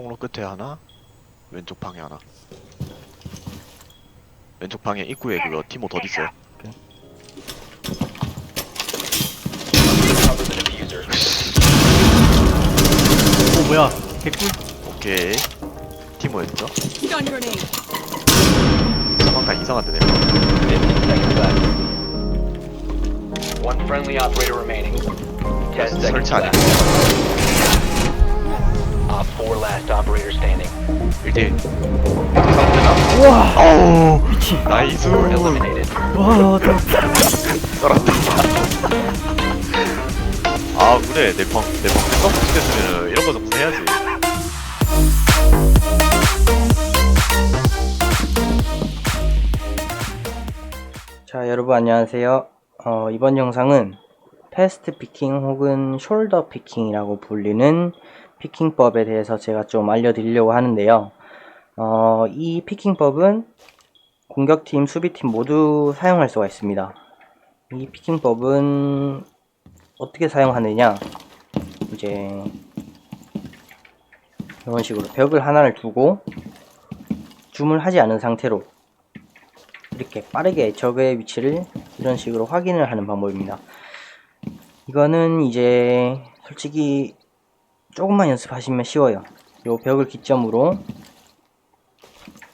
통로 끝에 하나, 왼쪽 방에 하나. 왼쪽 방에 입구에 그거 티모 덧 있어요. Cover the diffuser. 오 뭐야 개꿀 오케이. 티모였죠? Stun grenade. 사방간 이상한데 내가. 15 seconds left. One friendly operator remaining. 10 seconds 설치 안 left. Op 4 last operator standing. 1대1. 우와 어우! 미치 나이스! Eliminated. 와 저, 썰었다. 아, 그래. 내 방, 내 방, 서브 시켰으면 이런 거 정도 해야지. 자 여러분 안녕하세요 어, 이번 영상은 패스트 피킹 혹은 숄더 피킹이라고 불리는 피킹법에 대해서 제가 좀 알려드리려고 하는데요. 어, 이 피킹법은 공격팀, 수비팀 모두 사용할 수가 있습니다. 이 피킹법은 어떻게 사용하느냐? 이제 이런 식으로 벽을 하나를 두고 줌을 하지 않은 상태로 이렇게 빠르게 적의 위치를 이런 식으로 확인을 하는 방법입니다. 이거는 이제 솔직히 조금만 연습하시면 쉬워요. 요 벽을 기점으로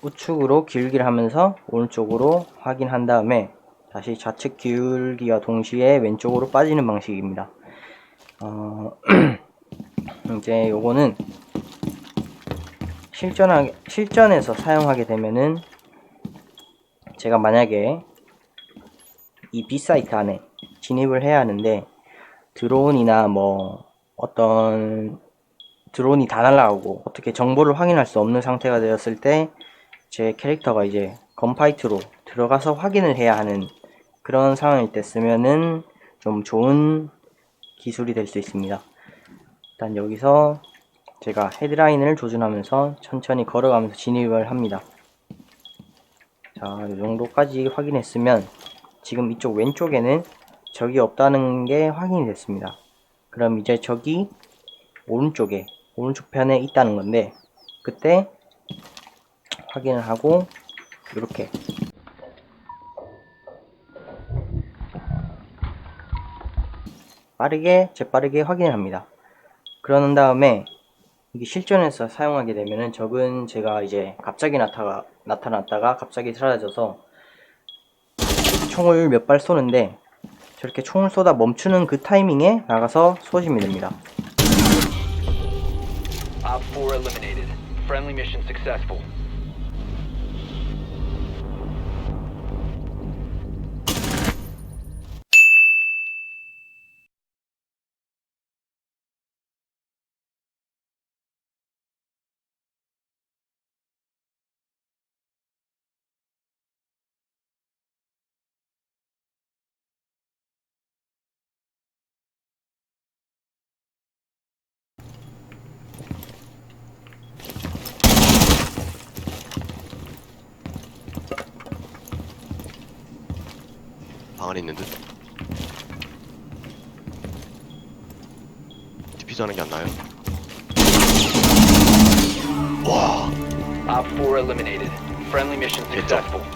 우측으로 기울기를 하면서 오른쪽으로 확인한 다음에 다시 좌측 기울기와 동시에 왼쪽으로 빠지는 방식입니다. 어, 이제 요거는 실전하, 실전에서 사용하게 되면은 제가 만약에 이 B사이트 안에 진입을 해야 하는데 드론이나 뭐 어떤 드론이 다 날아가고 어떻게 정보를 확인할 수 없는 상태가 되었을 때 제 캐릭터가 이제 건파이트로 들어가서 확인을 해야 하는 그런 상황일 때 쓰면은 좀 좋은 기술이 될 수 있습니다. 일단 여기서 제가 헤드라인을 조준하면서 천천히 걸어가면서 진입을 합니다. 자, 이 정도까지 확인했으면 지금 이쪽 왼쪽에는 적이 없다는 게 확인이 됐습니다. 그럼 이제 적이 오른쪽에, 오른쪽 편에 있다는 건데 그때 확인을 하고 이렇게 빠르게, 재빠르게 확인을 합니다. 그러는 다음에 이게 실전에서 사용하게 되면은 적은 제가 이제 갑자기 나타가, 나타났다가 갑자기 사라져서 총을 몇 발 쏘는데 저렇게 총을 쏘다 멈추는 그 타이밍에 나가서 쏘시면 됩니다. Op 4 eliminated. Friendly mission successful. 방 안에 있는 듯. 디피저 하는 게 안 나요? 와, Op 4 eliminated. Friendly mission successful.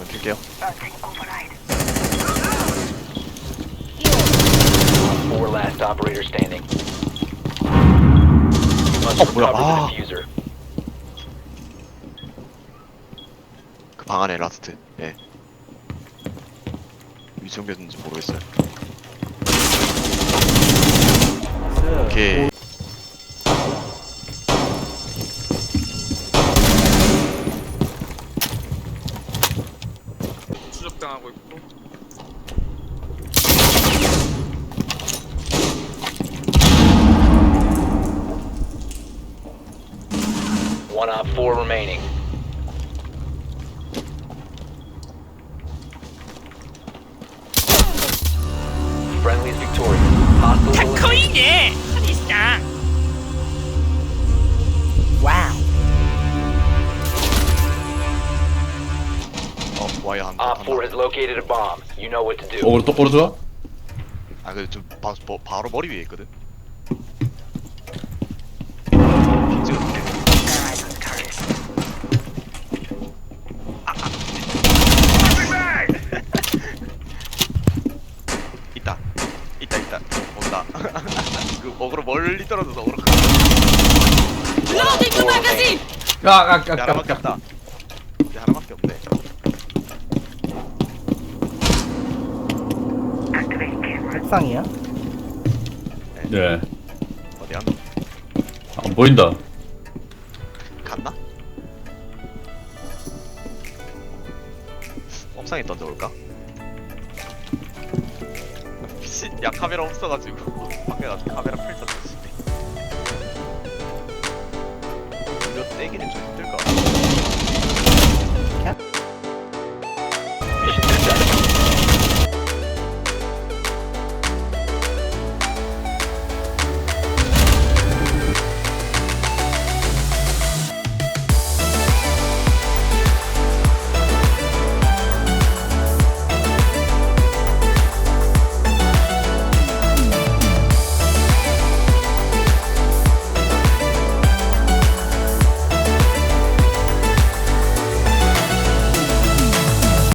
그러면 킬게요. Starting override. Op 4 last operator standing. You must Oh, 뭐야, recover 아. the diffuser. 그 방 안에 라스트. 예. 위치 옮겼는지 모르겠어요. 오케이. 추적당하고 있고 One op four remaining. Friendly's victorious. Hostile will 거이네 사실상 어, Op 번. 4 has located a bomb. You know what to do. 오늘 똑바로 좋아? 아, 근데 좀 바, 바, 바로 머리 위에 있거든. 핑 찍어줄게. 있다. 있다, 있다. 온다. 그 어그로 멀리 떨어져서 어그로. 로딩 마가진 야, 아, 아, 이제 하나밖에 없다. 이제 하나밖에 없네. 옥상이야? 네. 어디 안안 보인다. 갔나? 옥상에 던져볼까? 미친, 야 카메라 없어가지고 밖에 가서 카메라 펼쳐졌지. 이거 떼기는 좀 힘들까?